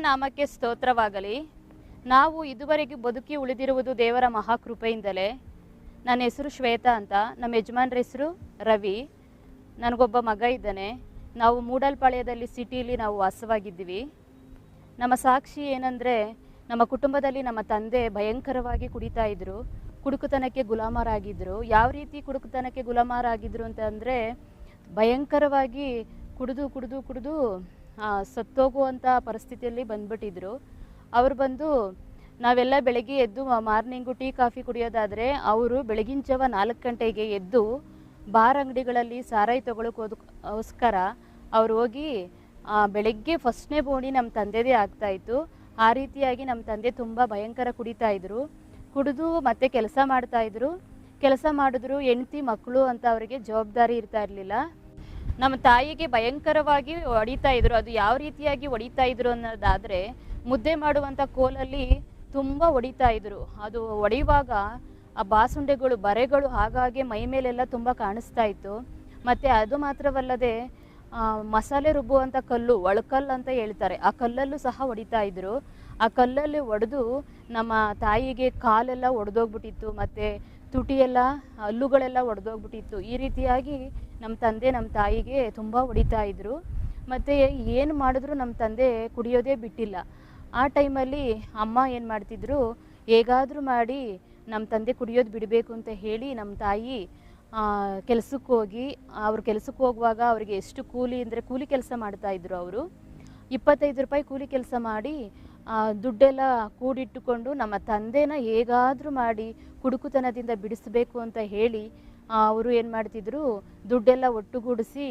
ನಾಮಕ್ಕೆ ಸ್ತೋತ್ರವಾಗಲಿ. ನಾವು ಇದುವರೆಗೆ ಬದುಕಿ ಉಳಿದಿರುವುದು ದೇವರ ಮಹಾಕೃಪೆಯಿಂದಲೇ. ನನ್ನ ಹೆಸರು ಶ್ವೇತಾ ಅಂತ, ನಮ್ಮ ಯಜಮಾನ್ರ ಹೆಸರು ರವಿ. ನನಗೊಬ್ಬ ಮಗ ಇದ್ದಾನೆ. ನಾವು ಮೂಡಲ್ಪಾಳ್ಯದಲ್ಲಿ ಸಿಟಿಯಲ್ಲಿ ನಾವು ವಾಸವಾಗಿದ್ದೀವಿ. ನಮ್ಮ ಸಾಕ್ಷಿ ಏನಂದರೆ, ನಮ್ಮ ಕುಟುಂಬದಲ್ಲಿ ನಮ್ಮ ತಂದೆ ಭಯಂಕರವಾಗಿ ಕುಡಿತಾ ಇದ್ದರು ಕುಡುಕುತನಕ್ಕೆ ಗುಲಾಮರಾಗಿದ್ದರು ಯಾವ ರೀತಿ ಕುಡುಕುತನಕ್ಕೆ ಗುಲಾಮರಾಗಿದ್ದರು ಅಂತಂದರೆ ಭಯಂಕರವಾಗಿ ಕುಡಿದು ಕುಡಿದು ಕುಡಿದು ಸತ್ತೋಗುವಂಥ ಪರಿಸ್ಥಿತಿಯಲ್ಲಿ ಬಂದ್ಬಿಟ್ಟಿದ್ರು. ಅವ್ರು ಬಂದು, ನಾವೆಲ್ಲ ಬೆಳಗ್ಗೆ ಎದ್ದು ಮಾರ್ನಿಂಗು ಟೀ, ಕಾಫಿ ಕುಡಿಯೋದಾದರೆ ಅವರು ಬೆಳಗಿನ ಜಾವ ನಾಲ್ಕು ಗಂಟೆಗೆ ಎದ್ದು ಬಾರ್ ಅಂಗಡಿಗಳಲ್ಲಿ ಸಾರಾಯಿ ತಗೊಳ್ಳೋಕ್ಕೋಸ್ಕರ ಅವ್ರು ಹೋಗಿ ಬೆಳಗ್ಗೆ ಫಸ್ಟ್ನೇ ಬೋಣಿ ನಮ್ಮ ತಂದೆದೇ ಆಗ್ತಾಯಿತ್ತು ಆ ರೀತಿಯಾಗಿ ನಮ್ಮ ತಂದೆ ತುಂಬ ಭಯಂಕರ ಕುಡಿತಾ ಇದ್ರು. ಕುಡಿದು ಮತ್ತೆ ಕೆಲಸ ಮಾಡ್ತಾಯಿದ್ರು ಕೆಲಸ ಮಾಡಿದ್ರು, ಹೆಂಡ್ತಿ ಮಕ್ಕಳು ಅಂತ ಅವರಿಗೆ ಜವಾಬ್ದಾರಿ ಇರ್ತಾ ಇರಲಿಲ್ಲ. ನಮ್ಮ ತಾಯಿಗೆ ಭಯಂಕರವಾಗಿ ಹೊಡಿತಾ ಇದ್ರು. ಅದು ಯಾವ ರೀತಿಯಾಗಿ ಹೊಡಿತಾ ಇದ್ರು ಅನ್ನೋದಾದ್ರೆ ಮುದ್ದೆ ಮಾಡುವಂತ ಕೋಲಲ್ಲಿ ತುಂಬಾ ಹೊಡಿತಾ ಇದ್ರು. ಅದು ಹೊಡೆಯುವಾಗ ಆ ಬಾಸುಂಡೆಗಳು, ಬರೆಗಳು ಹಾಗಾಗಿ ಮೈ ಮೇಲೆಲ್ಲ ತುಂಬಾ ಕಾಣಿಸ್ತಾ ಇತ್ತು. ಮತ್ತೆ ಅದು ಮಾತ್ರವಲ್ಲದೆ ಮಸಾಲೆ ರುಬ್ಬುವಂಥ ಕಲ್ಲು, ಒಳಕಲ್ಲು ಅಂತ ಹೇಳ್ತಾರೆ. ಆ ಕಲ್ಲಲ್ಲೂ ಸಹ ಹೊಡಿತಾ ಇದ್ರು. ಆ ಕಲ್ಲಲ್ಲಿ ಒಡೆದು ನಮ್ಮ ತಾಯಿಗೆ ಕಾಲೆಲ್ಲ ಒಡೆದೋಗ್ಬಿಟ್ಟಿತ್ತು. ಮತ್ತು ತುಟಿಯೆಲ್ಲ, ಹಲ್ಲುಗಳೆಲ್ಲ ಒಡೆದೋಗ್ಬಿಟ್ಟಿತ್ತು. ಈ ರೀತಿಯಾಗಿ ನಮ್ಮ ತಂದೆ ನಮ್ಮ ತಾಯಿಗೆ ತುಂಬ ಹೊಡಿತಾ ಇದ್ದರು ಮತ್ತು ಏನು ಮಾಡಿದ್ರು ನಮ್ಮ ತಂದೆ ಕುಡಿಯೋದೇ ಬಿಟ್ಟಿಲ್ಲ. ಆ ಟೈಮಲ್ಲಿ ಅಮ್ಮ ಏನು ಮಾಡ್ತಿದ್ರು ಹೇಗಾದರೂ ಮಾಡಿ ನಮ್ಮ ತಂದೆ ಕುಡಿಯೋದು ಬಿಡಬೇಕು ಅಂತ ಹೇಳಿ ನಮ್ಮ ತಾಯಿ ಕೆಲಸಕ್ಕೆ ಹೋಗಿ ಅವ್ರ ಕೆಲಸಕ್ಕೆ ಹೋಗುವಾಗ ಅವರಿಗೆ ಎಷ್ಟು ಕೂಲಿ ಅಂದರೆ ಕೂಲಿ ಕೆಲಸ ಮಾಡ್ತಾಯಿದ್ರು ಅವರು. ಇಪ್ಪತ್ತೈದು ರೂಪಾಯಿ ಕೂಲಿ ಕೆಲಸ ಮಾಡಿ ಆ, ದುಡ್ಡೆಲ್ಲ ಕೂಡಿಟ್ಟುಕೊಂಡು ನಮ್ಮ ತಂದೆನ ಹೇಗಾದರೂ ಮಾಡಿ ಕುಡುಕುತನದಿಂದ ಬಿಡಿಸಬೇಕು ಅಂತ ಹೇಳಿ ಅವರು ಏನು ಮಾಡ್ತಿದ್ರು, ದುಡ್ಡೆಲ್ಲ ಒಟ್ಟುಗೂಡಿಸಿ,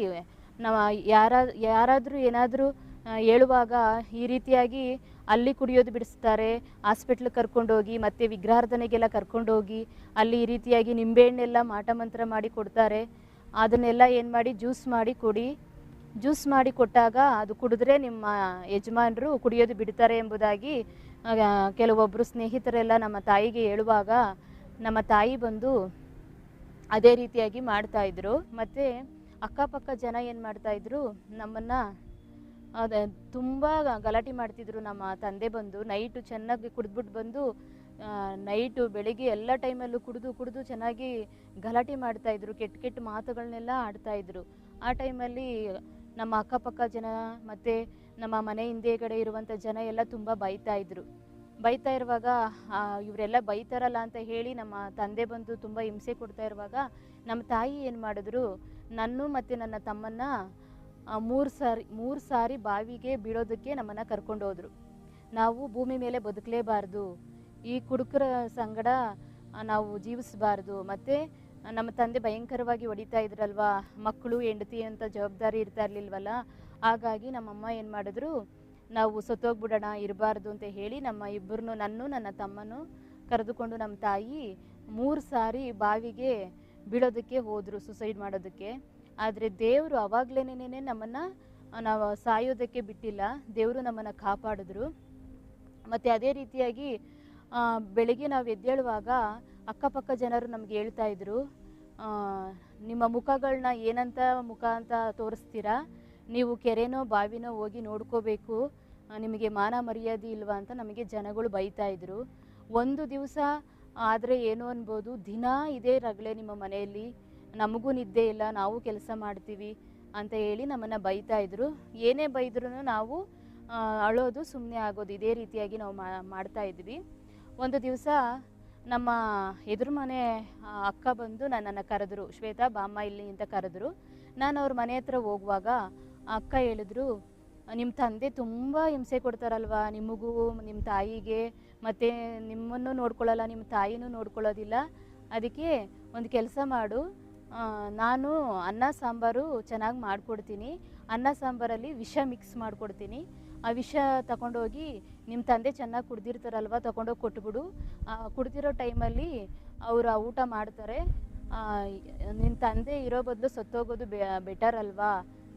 ನಮ್ಮ ಯಾರ, ಯಾರಾದರೂ ಏನಾದರೂ ಹೇಳುವಾಗ ಈ ರೀತಿಯಾಗಿ ಅಲ್ಲಿ ಕುಡಿಯೋದು ಬಿಡಿಸ್ತಾರೆ ಹಾಸ್ಪಿಟ್ಲಿಗೆ ಕರ್ಕೊಂಡೋಗಿ, ಮತ್ತು ವಿಗ್ರಹಾರ್ಧನೆಗೆಲ್ಲ ಕರ್ಕೊಂಡೋಗಿ, ಅಲ್ಲಿ ಈ ರೀತಿಯಾಗಿ ನಿಂಬೆಹಣ್ಣೆಲ್ಲ ಮಾಟಮಂತ್ರ ಮಾಡಿ ಕೊಡ್ತಾರೆ. ಅದನ್ನೆಲ್ಲ ಏನು ಮಾಡಿ, ಜ್ಯೂಸ್ ಮಾಡಿ ಕೊಡಿ. ಜ್ಯೂಸ್ ಮಾಡಿ ಕೊಟ್ಟಾಗ ಅದು ಕುಡಿದ್ರೆ ನಿಮ್ಮ ಯಜಮಾನರು ಕುಡಿಯೋದು ಬಿಡ್ತಾರೆ ಎಂಬುದಾಗಿ ಕೆಲವೊಬ್ಬರು ಸ್ನೇಹಿತರೆಲ್ಲ ನಮ್ಮ ತಾಯಿಗೆ ಹೇಳುವಾಗ, ನಮ್ಮ ತಾಯಿ ಬಂದು ಅದೇ ರೀತಿಯಾಗಿ ಮಾಡ್ತಾ ಇದ್ರು. ಮತ್ತು ಅಕ್ಕಪಕ್ಕ ಜನ ಏನು ಮಾಡ್ತಾ ಇದ್ರು, ನಮ್ಮನ್ನ, ಅದ ತುಂಬ ಗಲಾಟೆ ಮಾಡ್ತಿದ್ರು ನಮ್ಮ ತಂದೆ ಬಂದು. ನೈಟು ಚೆನ್ನಾಗಿ ಕುಡಿದ್ಬಿಟ್ಟು ಬಂದು ನೈಟು ಬೆಳಿಗ್ಗೆ ಎಲ್ಲ ಟೈಮಲ್ಲೂ ಕುಡಿದು ಕುಡಿದು ಚೆನ್ನಾಗಿ ಗಲಾಟೆ ಮಾಡ್ತಾ ಇದ್ರು. ಕೆಟ್ಟ ಕೆಟ್ಟ ಮಾತುಗಳನ್ನೆಲ್ಲ ಆಡ್ತಾ ಇದ್ರು. ಆ ಟೈಮಲ್ಲಿ ನಮ್ಮ ಅಕ್ಕಪಕ್ಕ ಜನ ಮತ್ತು ನಮ್ಮ ಮನೆ ಹಿಂದೆಗಡೆ ಇರುವಂಥ ಜನ ಎಲ್ಲ ತುಂಬ ಬೈತಾ ಇದ್ರು. ಬೈತಾ ಇರುವಾಗ ಇವರೆಲ್ಲ ಬೈತಾರಲ್ಲ ಅಂತ ಹೇಳಿ ನಮ್ಮ ತಂದೆ ಬಂದು ತುಂಬ ಹಿಂಸೆ ಕೊಡ್ತಾ ಇರುವಾಗ ನಮ್ಮ ತಾಯಿ ಏನು ಮಾಡಿದ್ರು, ನನ್ನು ಮತ್ತು ನನ್ನ ತಮ್ಮನ್ನ ಮೂರು ಸಾರಿ ಮೂರು ಸಾರಿ ಬಾವಿಗೆ ಬೀಳೋದಕ್ಕೆ ನಮ್ಮನ್ನು ಕರ್ಕೊಂಡು ಹೋದ್ರು. ನಾವು ಭೂಮಿ ಮೇಲೆ ಬದುಕಲೇಬಾರ್ದು. ಈ ಕುಡುಕರ ಸಂಗಡ ನಾವು ಜೀವಿಸಬಾರ್ದು. ಮತ್ತು ನಮ್ಮ ತಂದೆ ಭಯಂಕರವಾಗಿ ಹೊಡಿತಾ ಇದ್ರಲ್ವಾ? ಮಕ್ಕಳು, ಹೆಂಡತಿ ಅಂತ ಜವಾಬ್ದಾರಿ ಇರ್ತಾ ಇರಲಿಲ್ವಲ್ಲ? ಹಾಗಾಗಿ ನಮ್ಮಮ್ಮ ಏನು ಮಾಡಿದ್ರು ನಾವು ಸತ್ತೋಗ್ಬಿಡೋಣ, ಇರಬಾರ್ದು ಅಂತ ಹೇಳಿ ನಮ್ಮ ಇಬ್ಬರನ್ನು ನನ್ನ ನನ್ನ ತಮ್ಮನು ಕರೆದುಕೊಂಡು ನಮ್ಮ ತಾಯಿ ಮೂರು ಸಾರಿ ಬಾವಿಗೆ ಬೀಳೋದಕ್ಕೆ ಹೋದರು ಸುಸೈಡ್ ಮಾಡೋದಕ್ಕೆ. ಆದರೆ ದೇವರು ಅವಾಗಲೇನೇ ನಮ್ಮನ್ನು ನಾವು ಸಾಯೋದಕ್ಕೆ ಬಿಟ್ಟಿಲ್ಲ. ದೇವರು ನಮ್ಮನ್ನು ಕಾಪಾಡಿದ್ರು. ಮತ್ತು ಅದೇ ರೀತಿಯಾಗಿ ಬೆಳಿಗ್ಗೆ ನಾವು ಎದ್ದೇಳುವಾಗ ಅಕ್ಕಪಕ್ಕ ಜನರು ನಮ್ಗೆ ಹೇಳ್ತಾ ಇದ್ರು ನಿಮ್ಮ ಮುಖಗಳನ್ನ ಏನಂತ ಮುಖ ಅಂತ ತೋರಿಸ್ತೀರಾ? ನೀವು ಕೆರೆನೋ ಬಾವಿನೋ ಹೋಗಿ ನೋಡ್ಕೋಬೇಕು ನಿಮಗೆ ಮಾನ ಮರ್ಯಾದೆ ಇಲ್ವಾ ಅಂತ ನಮಗೆ ಜನಗಳು ಬೈತಾ ಇದ್ರು. ಒಂದು ದಿವಸ ಆದರೆ ಏನು ಅನ್ಬೋದು, ದಿನ ಇದೇ ರಗಳೆ ನಿಮ್ಮ ಮನೆಯಲ್ಲಿ, ನಮಗೂ ನಿದ್ದೆ ಇಲ್ಲ, ನಾವು ಕೆಲಸ ಮಾಡ್ತೀವಿ ಅಂತ ಹೇಳಿ ನಮ್ಮನ್ನು ಬೈತಾ ಇದ್ರು. ಏನೇ ಬೈದ್ರೂ ನಾವು ಅಳೋದು ಸುಮ್ಮನೆ ಆಗೋದು, ಇದೇ ರೀತಿಯಾಗಿ ನಾವು ಮಾಡ್ತಾ ಇದ್ವಿ. ಒಂದು ದಿವಸ ನಮ್ಮ ಎದುರು ಮನೆ ಅಕ್ಕ ಬಂದು ನನ್ನನ್ನು ಕರೆದ್ರು. ಶ್ವೇತಾ, ಬಾಮ್ಮ ಇಲ್ಲಿ ಅಂತ ಕರೆದ್ರು. ನಾನು ಅವ್ರ ಮನೆ ಹತ್ರ ಹೋಗುವಾಗ ಅಕ್ಕ ಹೇಳಿದ್ರು ನಿಮ್ಮ ತಂದೆ ತುಂಬ ಹಿಂಸೆ ಕೊಡ್ತಾರಲ್ವಾ? ನಿಮಗೂ ನಿಮ್ಮ ತಾಯಿಗೆ, ಮತ್ತು ನಿಮ್ಮನ್ನು ನೋಡ್ಕೊಳ್ಳಲ್ಲ ನಿಮ್ಮ ತಾಯಿನೂ ನೋಡ್ಕೊಳ್ಳೋದಿಲ್ಲ. ಅದಕ್ಕೆ ಒಂದು ಕೆಲಸ ಮಾಡು. ನಾನು ಅನ್ನ, ಸಾಂಬಾರು ಚೆನ್ನಾಗಿ ಮಾಡಿಕೊಡ್ತೀನಿ. ಅನ್ನ, ಸಾಂಬಾರಲ್ಲಿ ವಿಷ ಮಿಕ್ಸ್ ಮಾಡಿಕೊಡ್ತೀನಿ. ಆ ವಿಷ ತಗೊಂಡೋಗಿ ನಿಮ್ಮ ತಂದೆ ಚೆನ್ನಾಗಿ ಕುಡ್ದಿರ್ತಾರಲ್ವ, ತಗೊಂಡೋಗಿ ಕೊಟ್ಬಿಡು. ಕುಡ್ದಿರೋ ಟೈಮಲ್ಲಿ ಅವರು ಊಟ ಮಾಡ್ತಾರೆ. ನಿನ್ನ ತಂದೆ ಇರೋ ಬದಲು ಸತ್ತೋಗೋದು ಬೆ, ಬೆಟರ್ ಅಲ್ವಾ?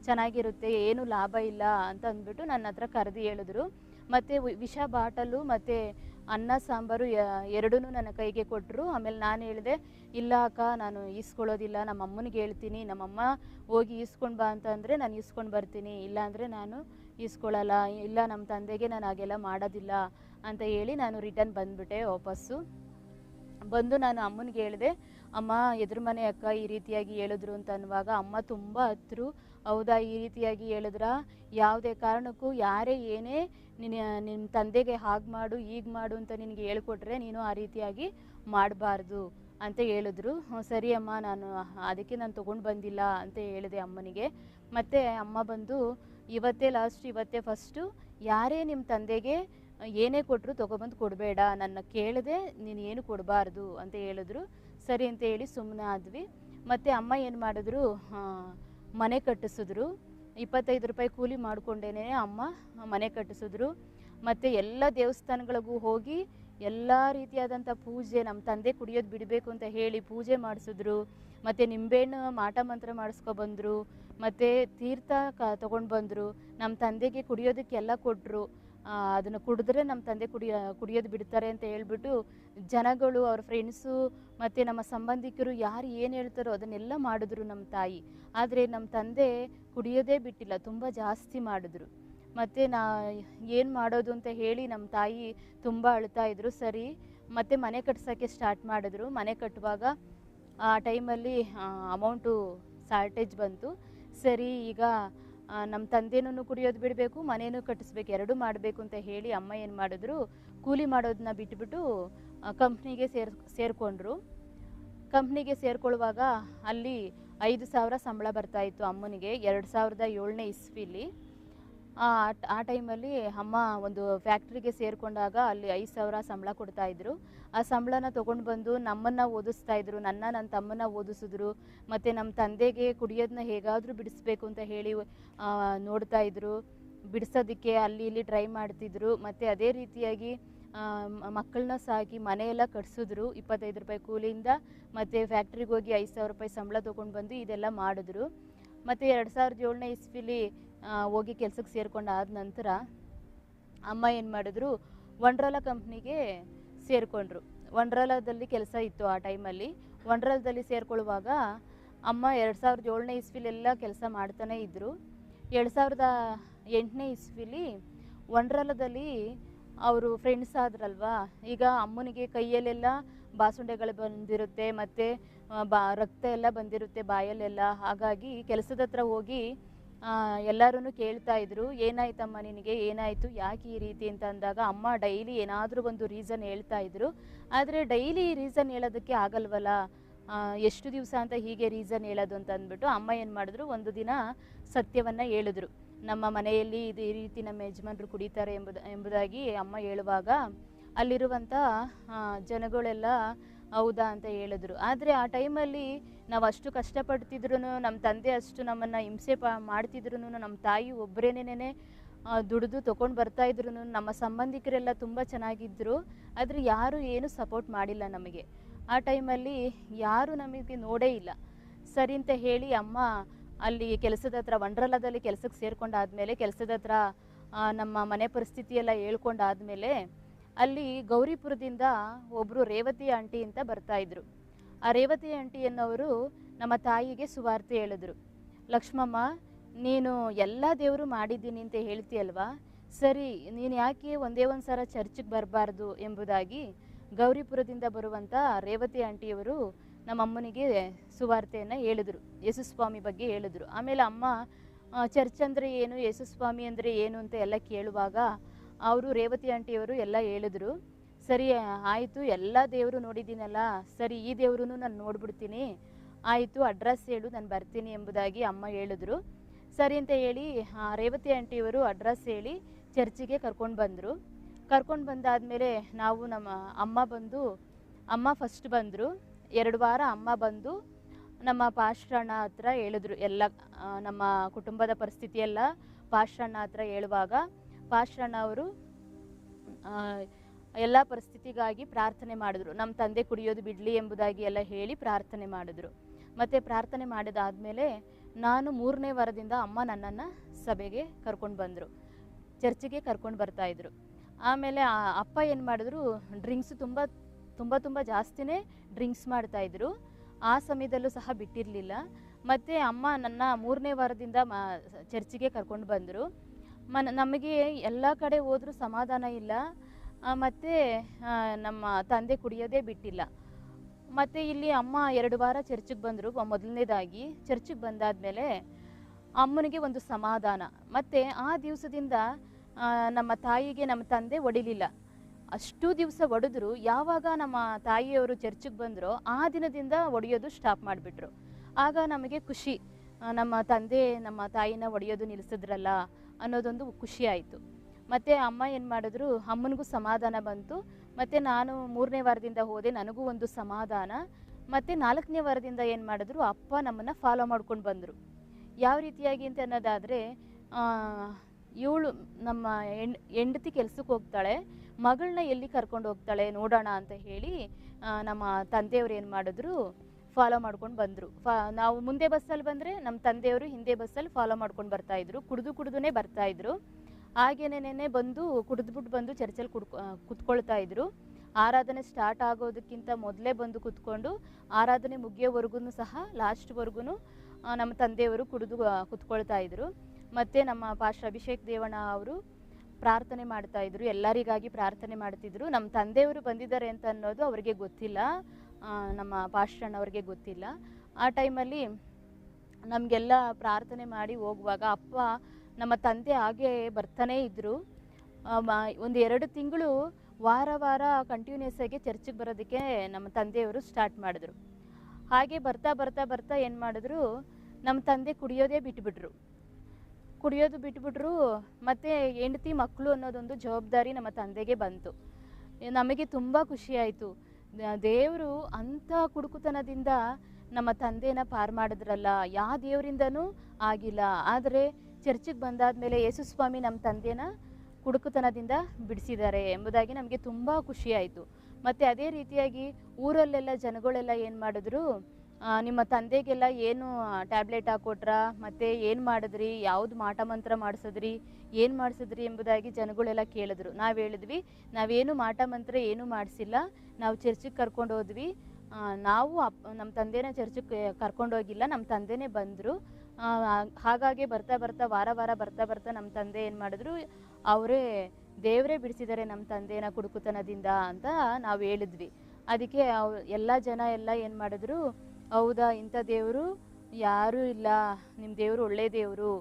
ಚೆನ್ನಾಗಿರುತ್ತೆ, ಏನು ಲಾಭ ಇಲ್ಲ ಅಂತ ಅಂದ್ಬಿಟ್ಟು ನನ್ನ ಹತ್ರ ಕರೆದು ಹೇಳಿದ್ರು. ಮತ್ತು ವಿಷ ಬಾಟಲು ಮತ್ತು ಅನ್ನ, ಸಾಂಬಾರು ಎರಡೂ ನನ್ನ ಕೈಗೆ ಕೊಟ್ಟರು ಆಮೇಲೆ ನಾನು ಹೇಳಿದೆ, ಇಲ್ಲ ಅಕ್ಕ, ನಾನು ಈಸ್ಕೊಳ್ಳೋದಿಲ್ಲ, ನಮ್ಮ ಅಮ್ಮನಿಗೆ ಹೇಳ್ತೀನಿ ನಮ್ಮಮ್ಮ ಹೋಗಿ ಈಸ್ಕೊಂಡು ಬಾ ಅಂತಂದರೆ ನಾನು ಈಸ್ಕೊಂಡು ಬರ್ತೀನಿ ಇಲ್ಲಾಂದರೆ ನಾನು ಈಸ್ಕೊಳ್ಳಲ್ಲ ಇಲ್ಲ ನಮ್ಮ ತಂದೆಗೆ ನಾನು ಹಾಗೆಲ್ಲ ಮಾಡೋದಿಲ್ಲ ಅಂತ ಹೇಳಿ ನಾನು ರಿಟರ್ನ್ ಬಂದ್ಬಿಟ್ಟೆ ವಾಪಸ್ಸು. ಬಂದು ನಾನು ಅಮ್ಮನಿಗೆ ಹೇಳಿದೆ, ಅಮ್ಮ ಎದುರು ಮನೆ ಅಕ್ಕ ಈ ರೀತಿಯಾಗಿ ಹೇಳಿದ್ರು ಅಂತ ಅನ್ನುವಾಗ ಅಮ್ಮ ತುಂಬ ಹತ್ರು ಹೌದಾ? ಈ ರೀತಿಯಾಗಿ ಹೇಳಿದ್ರ? ಯಾವುದೇ ಕಾರಣಕ್ಕೂ ಯಾರೇ ಏನೇ ನಿನ್ನ ನಿಮ್ಮ ತಂದೆಗೆ ಹಾಗೆ ಮಾಡು ಈಗ ಮಾಡು ಅಂತ ನಿನಗೆ ಹೇಳ್ಕೊಟ್ರೆ ನೀನು ಆ ರೀತಿಯಾಗಿ ಮಾಡಬಾರ್ದು ಅಂತ ಹೇಳಿದ್ರು. ಸರಿ ಅಮ್ಮ, ನಾನು ಅದಕ್ಕೆ ನಾನು ತೊಗೊಂಡು ಬಂದಿಲ್ಲ ಅಂತ ಹೇಳಿದೆ ಅಮ್ಮನಿಗೆ. ಮತ್ತು ಅಮ್ಮ ಬಂದು, ಇವತ್ತೇ ಲಾಸ್ಟ್ ಇವತ್ತೇ ಫಸ್ಟು ಯಾರೇ ನಿಮ್ಮ ತಂದೆಗೆ ಏನೇ ಕೊಟ್ಟರು ತೊಗೊಬಂದು ಕೊಡಬೇಡ. ನನ್ನ ಕೇಳದೆ ನೀನು ಏನು ಕೊಡಬಾರ್ದು ಅಂತ ಹೇಳಿದ್ರು. ಸರಿ ಅಂತ ಹೇಳಿ ಸುಮ್ಮನೆ ಆದ್ವಿ. ಮತ್ತು ಅಮ್ಮ ಏನು ಮಾಡಿದ್ರು? ಮನೆ ಕಟ್ಟಿಸಿದ್ರು. ಇಪ್ಪತ್ತೈದು ರೂಪಾಯಿ ಕೂಲಿ ಮಾಡಿಕೊಂಡೇನೆ ಅಮ್ಮ ಮನೆ ಕಟ್ಟಿಸಿದ್ರು. ಮತ್ತು ಎಲ್ಲ ದೇವಸ್ಥಾನಗಳಿಗೂ ಹೋಗಿ ಎಲ್ಲ ರೀತಿಯಾದಂಥ ಪೂಜೆ ನಮ್ಮ ತಂದೆ ಕುಡಿಯೋದು ಬಿಡಬೇಕು ಅಂತ ಹೇಳಿ ಪೂಜೆ ಮಾಡಿಸಿದ್ರು. ಮತ್ತು ನಿಂಬೆಹಣ್ಣು ಮಾಟ ಮಂತ್ರ ಮಾಡಿಸ್ಕೊಬಂದರು ಮತ್ತು ತೀರ್ಥ ಕ ತೊಗೊಂಡು ಬಂದರು. ನಮ್ಮ ತಂದೆಗೆ ಕುಡಿಯೋದಕ್ಕೆಲ್ಲ ಕೊಟ್ಟರು ಅದನ್ನು ಕುಡಿದ್ರೆ ನಮ್ಮ ತಂದೆ ಕುಡಿಯ ಕುಡಿಯೋದು ಬಿಡ್ತಾರೆ ಅಂತ ಹೇಳ್ಬಿಟ್ಟು ಜನಗಳು, ಅವ್ರ ಫ್ರೆಂಡ್ಸು ಮತ್ತು ನಮ್ಮ ಸಂಬಂಧಿಕರು ಯಾರು ಏನು ಹೇಳ್ತಾರೋ ಅದನ್ನೆಲ್ಲ ಮಾಡಿದ್ರು ನಮ್ಮ ತಾಯಿ. ಆದರೆ ನಮ್ಮ ತಂದೆ ಕುಡಿಯೋದೇ ಬಿಟ್ಟಿಲ್ಲ, ತುಂಬ ಜಾಸ್ತಿ ಮಾಡಿದ್ರು. ಮತ್ತು ನಾ ಏನು ಮಾಡೋದು ಅಂತ ಹೇಳಿ ನಮ್ಮ ತಾಯಿ ತುಂಬ ಅಳ್ತಾ ಇದ್ರು, ಸರಿ. ಮತ್ತೆ ಮನೆ ಕಟ್ಸೋಕ್ಕೆ ಸ್ಟಾರ್ಟ್ ಮಾಡಿದ್ರು. ಮನೆ ಕಟ್ಟುವಾಗ ಆ ಟೈಮಲ್ಲಿ ಅಮೌಂಟು ಶಾರ್ಟೇಜ್ ಬಂತು. ಸರಿ, ಈಗ ನಮ್ಮ ತಂದೆನೂ ಕುಡಿಯೋದು ಬಿಡಬೇಕು, ಮನೇನೂ ಕಟ್ಟಿಸ್ಬೇಕು, ಎರಡೂ ಮಾಡಬೇಕು ಅಂತ ಹೇಳಿ ಅಮ್ಮ ಏನು ಮಾಡಿದ್ರು, ಕೂಲಿ ಮಾಡೋದನ್ನ ಬಿಟ್ಬಿಟ್ಟು ಕಂಪ್ನಿಗೆ ಸೇರ್ ಸೇರಿಕೊಂಡ್ರು. ಕಂಪ್ನಿಗೆ ಸೇರ್ಕೊಳ್ಳುವಾಗ ಅಲ್ಲಿ ಐದು ಸಾವಿರ ಸಂಬಳ ಬರ್ತಾಯಿತ್ತು ಅಮ್ಮನಿಗೆ, ಎರಡು ಸಾವಿರದ ಏಳನೇ ಇಸ್ವಿಲಿ. ಆ ಟೈಮಲ್ಲಿ ಅಮ್ಮ ಒಂದು ಫ್ಯಾಕ್ಟ್ರಿಗೆ ಸೇರಿಕೊಂಡಾಗ ಅಲ್ಲಿ ಐದು ಸಾವಿರ ಸಂಬಳ ಕೊಡ್ತಾಯಿದ್ರು ಆ ಸಂಬಳನ ತೊಗೊಂಡು ಬಂದು ನಮ್ಮನ್ನು ಓದಿಸ್ತಾ ಇದ್ರು, ನನ್ನ ನನ್ನ ತಮ್ಮನ್ನ ಓದಿಸಿದ್ರು, ಮತ್ತು ನಮ್ಮ ತಂದೆಗೆ ಕುಡಿಯೋದನ್ನ ಹೇಗಾದರೂ ಬಿಡಿಸ್ಬೇಕು ಅಂತ ಹೇಳಿ ನೋಡ್ತಾ ಇದ್ರು. ಬಿಡಿಸೋದಕ್ಕೆ ಅಲ್ಲಿ ಇಲ್ಲಿ ಟ್ರೈ ಮಾಡ್ತಿದ್ರು. ಮತ್ತು ಅದೇ ರೀತಿಯಾಗಿ ಮಕ್ಕಳನ್ನ ಸಾಕಿ ಮನೆಯೆಲ್ಲ ಕಟ್ಸಿದ್ರು. ಇಪ್ಪತ್ತೈದು ರೂಪಾಯಿ ಕೂಲಿಯಿಂದ ಮತ್ತು ಫ್ಯಾಕ್ಟ್ರಿಗೆ ಹೋಗಿ ಐದು ಸಾವಿರ ರೂಪಾಯಿ ಸಂಬಳ ತೊಗೊಂಡು ಬಂದು ಇದೆಲ್ಲ ಮಾಡಿದ್ರು. ಮತ್ತು ಎರಡು ಸಾವಿರದ ಏಳನೇ ಇಸ್ವಿಲಿ ಹೋಗಿ ಕೆಲ್ಸಕ್ಕೆ ಸೇರ್ಕೊಂಡು ಆದ ನಂತರ ಅಮ್ಮ ಏನು ಮಾಡಿದ್ರು ವಂಡ್ರಲ ಕಂಪ್ನಿಗೆ ಸೇರಿಕೊಂಡ್ರು. ವಂಡ್ರಲದಲ್ಲಿ ಕೆಲಸ ಇತ್ತು ಆ ಟೈಮಲ್ಲಿ ವಂಡ್ರಲದಲ್ಲಿ ಸೇರ್ಕೊಳ್ಳುವಾಗ ಅಮ್ಮ ಎರಡು ಸಾವಿರದ ಏಳನೇ ಇಸ್ವಿಲೆಲ್ಲ ಕೆಲಸ ಮಾಡ್ತಾನೆ ಇದ್ದರು ಎರಡು ಸಾವಿರದ ಎಂಟನೇ ಇಸ್ವಿಲಿ ವಂಡ್ರಲದಲ್ಲಿ ಅವರು ಫ್ರೆಂಡ್ಸ್ ಆದ್ರಲ್ವಾ? ಈಗ ಅಮ್ಮನಿಗೆ ಕೈಯಲ್ಲೆಲ್ಲ ಬಾಸುಂಡೆಗಳು ಬಂದಿರುತ್ತೆ, ಮತ್ತು ಬಾ, ರಕ್ತ ಎಲ್ಲ ಬಂದಿರುತ್ತೆ ಬಾಯಲ್ಲೆಲ್ಲ. ಹಾಗಾಗಿ ಕೆಲಸದ ಹತ್ರ ಹೋಗಿ ಎಲ್ಲರೂ ಕೇಳ್ತಾ ಇದ್ರು, ಏನಾಯ್ತಮ್ಮ ನಿನಗೆ, ಏನಾಯಿತು, ಯಾಕೆ ಈ ರೀತಿ ಅಂತ ಅಂದಾಗ ಅಮ್ಮ ಡೈಲಿ ಏನಾದರೂ ಒಂದು ರೀಸನ್ ಹೇಳ್ತಾ ಇದ್ರು. ಆದರೆ ಡೈಲಿ ರೀಸನ್ ಹೇಳೋದಕ್ಕೆ ಆಗಲ್ವಲ್ಲ? ಎಷ್ಟು ದಿವಸ ಅಂತ ಹೀಗೆ ರೀಸನ್ ಹೇಳೋದು ಅಂತ ಅಂದ್ಬಿಟ್ಟು ಅಮ್ಮ ಏನು ಮಾಡಿದ್ರು, ಒಂದು ದಿನ ಸತ್ಯವನ್ನು ಹೇಳಿದ್ರು. ನಮ್ಮ ಮನೆಯಲ್ಲಿ ಇದು ಈ ರೀತಿ ನಮ್ಮ ಯಜಮಾನರು ಕುಡಿತಾರೆ ಎಂಬುದು, ಎಂಬುದಾಗಿ ಅಮ್ಮ ಹೇಳುವಾಗ ಅಲ್ಲಿರುವಂಥ ಜನಗಳೆಲ್ಲ ಹೌದಾ ಅಂತ ಹೇಳಿದ್ರು. ಆದರೆ ಆ ಟೈಮಲ್ಲಿ ನಾವು ಅಷ್ಟು ಕಷ್ಟಪಡ್ತಿದ್ರು ನಮ್ಮ ತಂದೆ ಅಷ್ಟು ನಮ್ಮನ್ನು ಹಿಂಸೆ ಪ ಮಾಡ್ತಿದ್ರು ನಮ್ಮ ತಾಯಿ ಒಬ್ಬರೇನೇನೆ ದುಡಿದು ತೊಗೊಂಡು ಬರ್ತಾ ಇದ್ರು ನಮ್ಮ ಸಂಬಂಧಿಕರೆಲ್ಲ ತುಂಬ ಚೆನ್ನಾಗಿದ್ದರು ಆದರೆ ಯಾರು ಏನು ಸಪೋರ್ಟ್ ಮಾಡಿಲ್ಲ ನಮಗೆ. ಆ ಟೈಮಲ್ಲಿ ಯಾರು ನಮಗೆ ನೋಡೇ ಇಲ್ಲ. ಸರಿ ಅಂತ ಹೇಳಿ ಅಮ್ಮ ಅಲ್ಲಿ ಕೆಲಸದ ಹತ್ರ ವಂಡ್ರಲದಲ್ಲಿ ಕೆಲಸಕ್ಕೆ ಸೇರ್ಕೊಂಡಾದ್ಮೇಲೆ, ಕೆಲಸದ ಹತ್ರ ನಮ್ಮ ಮನೆ ಪರಿಸ್ಥಿತಿ ಎಲ್ಲ ಹೇಳ್ಕೊಂಡಾದ್ಮೇಲೆ ಅಲ್ಲಿ ಗೌರಿಪುರದಿಂದ ಒಬ್ಬರು ರೇವತಿ ಆಂಟಿ ಅಂತ ಬರ್ತಾ ಇದ್ರು. ಆ ರೇವತಿ ಆಂಟಿ ಅನ್ನೋರು ನಮ್ಮ ತಾಯಿಗೆ ಸುವಾರ್ತೆ ಹೇಳಿದ್ರು. ಲಕ್ಷ್ಮಮ್ಮ, ನೀನು ಎಲ್ಲ ದೇವರು ಮಾಡಿದ್ದೀನಿ ಅಂತ ಹೇಳ್ತೀಯಲ್ವಾ? ಸರಿ, ನೀನು ಯಾಕೆ ಒಂದೇ ಒಂದು ಸಲ ಚರ್ಚಿಗೆ ಬರಬಾರ್ದು ಎಂಬುದಾಗಿ ಗೌರಿಪುರದಿಂದ ಬರುವಂಥ ರೇವತಿ ಆಂಟಿಯವರು ನಮ್ಮ ಅಮ್ಮನಿಗೆ ಸುವಾರ್ತೆಯನ್ನು ಹೇಳಿದ್ರು. ಯೇಸುಸ್ವಾಮಿ ಬಗ್ಗೆ ಹೇಳಿದ್ರು. ಆಮೇಲೆ ಅಮ್ಮ ಚರ್ಚ್ ಅಂದರೆ ಏನು? ಯೇಸುಸ್ವಾಮಿ ಅಂದರೆ ಏನು? ಅಂತ ಎಲ್ಲ ಕೇಳುವಾಗ ಅವರು ರೇವತಿ ಆಂಟಿಯವರು ಎಲ್ಲ ಹೇಳಿದ್ರು, ಸರಿ, ಆಯಿತು, ಎಲ್ಲ ದೇವರು ನೋಡಿದ್ದೀನಲ್ಲ, ಸರಿ, ಈ ದೇವ್ರೂ ನಾನು ನೋಡ್ಬಿಡ್ತೀನಿ, ಆಯಿತು, ಅಡ್ರೆಸ್ ಹೇಳು, ನಾನು ಬರ್ತೀನಿ ಎಂಬುದಾಗಿ ಅಮ್ಮ ಹೇಳಿದ್ರು. ಸರಿ ಅಂತ ಹೇಳಿ ರೇವತಿ ಆಂಟಿಯವರು ಅಡ್ರೆಸ್ ಹೇಳಿ ಚರ್ಚಿಗೆ ಕರ್ಕೊಂಡು ಬಂದರು. ಕರ್ಕೊಂಡು ಬಂದಾದಮೇಲೆ ನಾವು ನಮ್ಮ ಅಮ್ಮ ಬಂದು, ಅಮ್ಮ ಫಸ್ಟ್ ಬಂದರು. ಎರಡು ವಾರ ಅಮ್ಮ ಬಂದು ನಮ್ಮ ಪಾಶ್ರಣ್ಣ ಹತ್ರ ಹೇಳಿದ್ರು, ಎಲ್ಲ ನಮ್ಮ ಕುಟುಂಬದ ಪರಿಸ್ಥಿತಿ ಎಲ್ಲ ಪಾಶ್ರಣ್ಣ ಹತ್ರ ಹೇಳುವಾಗ. ಪಾಶ್ರಣ್ಣ ಅವರು ಎಲ್ಲ ಪರಿಸ್ಥಿತಿಗಾಗಿ ಪ್ರಾರ್ಥನೆ ಮಾಡಿದ್ರು. ನಮ್ಮ ತಂದೆ ಕುಡಿಯೋದು ಬಿಡಲಿ ಎಂಬುದಾಗಿ ಎಲ್ಲ ಹೇಳಿ ಪ್ರಾರ್ಥನೆ ಮಾಡಿದ್ರು. ಮತ್ತು ಪ್ರಾರ್ಥನೆ ಮಾಡಿದಾದಮೇಲೆ ನಾನು ಮೂರನೇ ವಾರದಿಂದ ಅಮ್ಮ ನನ್ನನ್ನು ಸಭೆಗೆ ಕರ್ಕೊಂಡು ಬಂದರು. ಚರ್ಚಿಗೆ ಕರ್ಕೊಂಡು ಬರ್ತಾಯಿದ್ರು ಆಮೇಲೆ ಅಪ್ಪ ಏನು ಮಾಡಿದ್ರು, ಡ್ರಿಂಕ್ಸ್ ತುಂಬ ತುಂಬ ತುಂಬ ಜಾಸ್ತಿನೇ ಡ್ರಿಂಕ್ಸ್ ಮಾಡ್ತಾಯಿದ್ರು ಆ ಸಮಯದಲ್ಲೂ ಸಹ ಬಿಟ್ಟಿರಲಿಲ್ಲ. ಮತ್ತು ಅಮ್ಮ ನನ್ನ ಮೂರನೇ ವಾರದಿಂದ ಮ, ಚರ್ಚಿಗೆ ಕರ್ಕೊಂಡು ಬಂದರು. ಮನ, ನಮಗೆ ಎಲ್ಲ ಕಡೆ ಹೋದರೂ ಸಮಾಧಾನ ಇಲ್ಲ. ಮತ್ತು ನಮ್ಮ ತಂದೆ ಕುಡಿಯೋದೇ ಬಿಟ್ಟಿಲ್ಲ. ಮತ್ತು ಇಲ್ಲಿ ಅಮ್ಮ ಎರಡು ವಾರ ಚರ್ಚಿಗೆ ಬಂದರು ಮೊದಲನೇದಾಗಿ. ಚರ್ಚಿಗೆ ಬಂದಾದಮೇಲೆ ಅಮ್ಮನಿಗೆ ಒಂದು ಸಮಾಧಾನ. ಮತ್ತು ಆ ದಿವಸದಿಂದ ನಮ್ಮ ತಾಯಿಗೆ ನಮ್ಮ ತಂದೆ ಒಡಿಲಿಲ್ಲ. ಅಷ್ಟು ದಿವಸ ಒಡೆದ್ರು, ಯಾವಾಗ ನಮ್ಮ ತಾಯಿಯವರು ಚರ್ಚಿಗೆ ಬಂದರೋ ಆ ದಿನದಿಂದ ಒಡೆಯೋದು ಸ್ಟಾಪ್ ಮಾಡಿಬಿಟ್ರು. ಆಗ ನಮಗೆ ಖುಷಿ. ನಮ್ಮ ತಂದೆ, ನಮ್ಮ ತಾಯಿನ ಒಡೆಯೋದು ನಿಲ್ಲಿಸಿದ್ರಲ್ಲ. ಅನ್ನೋದೊಂದು ಖುಷಿ ಆಯಿತು ಮತ್ತು ಅಮ್ಮ ಏನು ಮಾಡಿದ್ರು, ಅಮ್ಮನಿಗೂ ಸಮಾಧಾನ ಬಂತು. ಮತ್ತು ನಾನು ಮೂರನೇ ವಾರದಿಂದ ಹೋದೆ, ನನಗೂ ಒಂದು ಸಮಾಧಾನ. ಮತ್ತು ನಾಲ್ಕನೇ ವಾರದಿಂದ ಏನು ಮಾಡಿದ್ರು, ಅಪ್ಪ ನಮ್ಮನ್ನು ಫಾಲೋ ಮಾಡ್ಕೊಂಡು ಬಂದರು. ಯಾವ ರೀತಿಯಾಗಿ ಅಂತ ಅನ್ನೋದಾದರೆ ಇವಳು ನಮ್ಮ ಹೆಣ್, ಹೆಂಡತಿ ಕೆಲ್ಸಕ್ಕೆ ಹೋಗ್ತಾಳೆ, ಮಗಳನ್ನ ಎಲ್ಲಿ ಕರ್ಕೊಂಡು ಹೋಗ್ತಾಳೆ ನೋಡೋಣ ಅಂತ ಹೇಳಿ ನಮ್ಮ ತಂದೆಯವರು ಏನು ಮಾಡಿದ್ರು ಫಾಲೋ ಮಾಡ್ಕೊಂಡು ಬಂದರು. ನಾವು ಮುಂದೆ ಬಸ್ಸಲ್ಲಿ ಬಂದರೆ ನಮ್ಮ ತಂದೆಯವರು ಹಿಂದೆ ಬಸ್ಸಲ್ಲಿ ಫಾಲೋ ಮಾಡ್ಕೊಂಡು ಬರ್ತಾಯಿದ್ರು ಕುಡಿದು ಕುಡಿದುನೇ ಬರ್ತಾಯಿದ್ರು ಹಾಗೇನೇನೆ ಬಂದು ಕುಡಿದ್ಬಿಟ್ಟು ಬಂದು ಚರ್ಚಲ್ಲಿ ಕುಡ್ಕೊ ಕುತ್ಕೊಳ್ತಾ ಇದ್ರು. ಆರಾಧನೆ ಸ್ಟಾರ್ಟ್ ಆಗೋದಕ್ಕಿಂತ ಮೊದಲೇ ಬಂದು ಕುತ್ಕೊಂಡು, ಆರಾಧನೆ ಮುಗಿಯೋವರೆಗೂ ಸಹ ಲಾಸ್ಟ್ವರೆಗೂ ನಮ್ಮ ತಂದೆಯವರು ಕುಡಿದು ಕುತ್ಕೊಳ್ತಾ ಇದ್ರು. ಮತ್ತು ನಮ್ಮ ಪಾಶ್ ಅಭಿಷೇಕ್ ದೇವಣ್ಣ ಅವರು ಪ್ರಾರ್ಥನೆ ಮಾಡ್ತಾ ಇದ್ರು. ಎಲ್ಲರಿಗಾಗಿ ಪ್ರಾರ್ಥನೆ ಮಾಡ್ತಿದ್ರು. ನಮ್ಮ ತಂದೆಯವರು ಬಂದಿದ್ದಾರೆ ಅಂತ ಅನ್ನೋದು ಅವರಿಗೆ ಗೊತ್ತಿಲ್ಲ. ನಮ್ಮ ಪಾಶ್ರಣ್ಣವ್ರಿಗೆ ಗೊತ್ತಿಲ್ಲ. ಆ ಟೈಮಲ್ಲಿ ನಮಗೆಲ್ಲ ಪ್ರಾರ್ಥನೆ ಮಾಡಿ ಹೋಗುವಾಗ ಅಪ್ಪ ನಮ್ಮ ತಂದೆ ಹಾಗೆ ಬರ್ತಾನೇ ಇದ್ದರು ಒಂದು ಎರಡು ತಿಂಗಳು ವಾರ ವಾರ ಕಂಟಿನ್ಯೂಸ್ ಆಗಿ ಚರ್ಚಿಗೆ ಬರೋದಕ್ಕೆ ನಮ್ಮ ತಂದೆಯವರು ಸ್ಟಾರ್ಟ್ ಮಾಡಿದ್ರು. ಹಾಗೆ ಬರ್ತಾ ಬರ್ತಾ ಬರ್ತಾ ಏನು ಮಾಡಿದ್ರು, ನಮ್ಮ ತಂದೆ ಕುಡಿಯೋದೇ ಬಿಟ್ಬಿಟ್ರು. ಕುಡಿಯೋದು ಬಿಟ್ಬಿಟ್ರು, ಮತ್ತು ಹೆಂಡತಿ ಮಕ್ಕಳು ಅನ್ನೋದೊಂದು ಜವಾಬ್ದಾರಿ ನಮ್ಮ ತಂದೆಗೆ ಬಂತು. ನಮಗೆ ತುಂಬ ಖುಷಿಯಾಯಿತು ದೇವರು ಅಂಥ ಕುಡುಕುತನದಿಂದ ನಮ್ಮ ತಂದೆನ ಪಾರು ಮಾಡಿದ್ರಲ್ಲ ಯಾವ ದೇವರಿಂದನೂ ಆಗಿಲ್ಲ. ಆದರೆ ಚರ್ಚಿಗೆ ಬಂದಾದಮೇಲೆ ಯೇಸು ಸ್ವಾಮಿ ನಮ್ಮ ತಂದೆನ ಕುಡುಕುತನದಿಂದ ಬಿಡಿಸಿದ್ದಾರೆ ಎಂಬುದಾಗಿ ನಮಗೆ ತುಂಬ ಖುಷಿ ಆಯಿತು. ಮತ್ತು ಅದೇ ರೀತಿಯಾಗಿ ಊರಲ್ಲೆಲ್ಲ ಜನಗಳೆಲ್ಲ ಏನು ಮಾಡಿದ್ರು ನಿಮ್ಮ ತಂದೆಗೆಲ್ಲ ಏನು ಟ್ಯಾಬ್ಲೆಟ್ ಹಾಕೊಟ್ರಾ? ಮತ್ತು ಏನು ಮಾಡಿದ್ರಿ? ಯಾವುದು ಮಾಟ ಮಂತ್ರ ಮಾಡಿಸಿದ್ರಿ? ಏನು ಮಾಡಿಸಿದ್ರಿ ಎಂಬುದಾಗಿ ಜನಗಳೆಲ್ಲ ಕೇಳಿದ್ರು. ನಾವು ಹೇಳಿದ್ವಿ, ನಾವೇನು ಮಾಟ ಮಂತ್ರ ಏನೂ ಮಾಡಿಸಿಲ್ಲ. ನಾವು ಚರ್ಚಿಗೆ ಕರ್ಕೊಂಡು ಹೋದ್ವಿ. ನಾವು ಅಪ್ ನಮ್ಮ ತಂದೆನ ಚರ್ಚಿಗೆ ಕರ್ಕೊಂಡು ಹೋಗಿಲ್ಲ ನಮ್ಮ ತಂದೆನೇ ಬಂದರು. ಹಾಗಾಗಿ ಬರ್ತಾ ಬರ್ತಾ, ವಾರ ವಾರ ಬರ್ತಾ ಬರ್ತಾ ನಮ್ಮ ತಂದೆ ಏನು ಮಾಡಿದ್ರು, ಅವರೇ ದೇವರೇ ಬಿಡಿಸಿದ್ದಾರೆ ನಮ್ಮ ತಂದೆನ ಕುಡುಕುತನದಿಂದ ಅಂತ ನಾವು ಹೇಳಿದ್ವಿ. ಅದಕ್ಕೆ ಅವ್, ಎಲ್ಲ ಜನ ಎಲ್ಲ ಏನು ಮಾಡಿದ್ರು ಹೌದಾ, ಇಂಥ ದೇವರು? ಯಾರೂ ಇಲ್ಲ ನಿಮ್ಮ ದೇವರು ಒಳ್ಳೆಯ ದೇವರು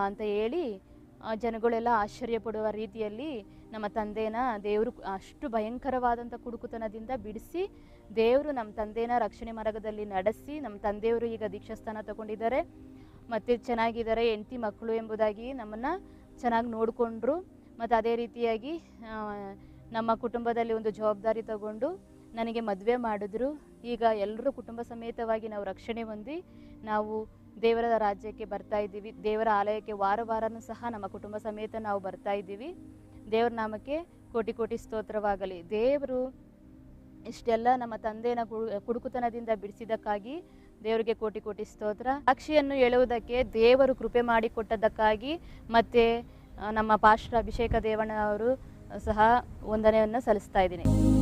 ಅಂತ ಹೇಳಿ ಜನಗಳೆಲ್ಲ ಆಶ್ಚರ್ಯಪಡುವ ರೀತಿಯಲ್ಲಿ ನಮ್ಮ ತಂದೆನ ದೇವರು ಅಷ್ಟು ಭಯಂಕರವಾದಂಥ ಕುಡುಕುತನದಿಂದ ಬಿಡಿಸಿ, ದೇವರು ನಮ್ಮ ತಂದೆನ ರಕ್ಷಣೆ ಮಾರ್ಗದಲ್ಲಿ ನಡೆಸಿ, ನಮ್ಮ ತಂದೆಯವರು ಈಗ ದೀಕ್ಷಾಸ್ಥಾನ ತಗೊಂಡಿದ್ದಾರೆ. ಮತ್ತು ಚೆನ್ನಾಗಿದ್ದಾರೆ ಹೆಂಡತಿ ಮಕ್ಕಳು ಎಂಬುದಾಗಿ ನಮ್ಮನ್ನು ಚೆನ್ನಾಗಿ ನೋಡಿಕೊಂಡ್ರು. ಮತ್ತು ಅದೇ ರೀತಿಯಾಗಿ ನಮ್ಮ ಕುಟುಂಬದಲ್ಲಿ ಒಂದು ಜವಾಬ್ದಾರಿ ತಗೊಂಡು ನನಗೆ ಮದುವೆ ಮಾಡಿದ್ರು. ಈಗ ಎಲ್ಲರೂ ಕುಟುಂಬ ಸಮೇತವಾಗಿ ನಾವು ರಕ್ಷಣೆ ಹೊಂದಿ ನಾವು ದೇವರ ರಾಜ್ಯಕ್ಕೆ ಬರ್ತಾ ಇದ್ದೀವಿ. ದೇವರ ಆಲಯಕ್ಕೆ ವಾರ ವಾರನೂ ಸಹ ನಮ್ಮ ಕುಟುಂಬ ಸಮೇತ ನಾವು ಬರ್ತಾ ಇದ್ದೀವಿ. ದೇವರ ನಾಮಕ್ಕೆ ಕೋಟಿ ಕೋಟಿ ಸ್ತೋತ್ರವಾಗಲಿ. ದೇವರು ಇಷ್ಟೆಲ್ಲ ನಮ್ಮ ತಂದೆನ ಕುಡು- ಕುಡುಕುತನದಿಂದ ಬಿಡಿಸಿದ್ದಕ್ಕಾಗಿ ದೇವರಿಗೆ ಕೋಟಿ ಕೋಟಿ ಸ್ತೋತ್ರ. ಸಾಕ್ಷಿಯನ್ನು ಹೇಳುವುದಕ್ಕೆ ದೇವರು ಕೃಪೆ ಮಾಡಿಕೊಟ್ಟದ್ದಕ್ಕಾಗಿ ಮತ್ತೆ ನಮ್ಮ ಪಾಶ್ರ ಅಭಿಷೇಕ ದೇವಣ್ಣ ಅವರು ಸಹ ವಂದನೆಯನ್ನು ಸಲ್ಲಿಸ್ತಾ ಇದ್ದೀನಿ.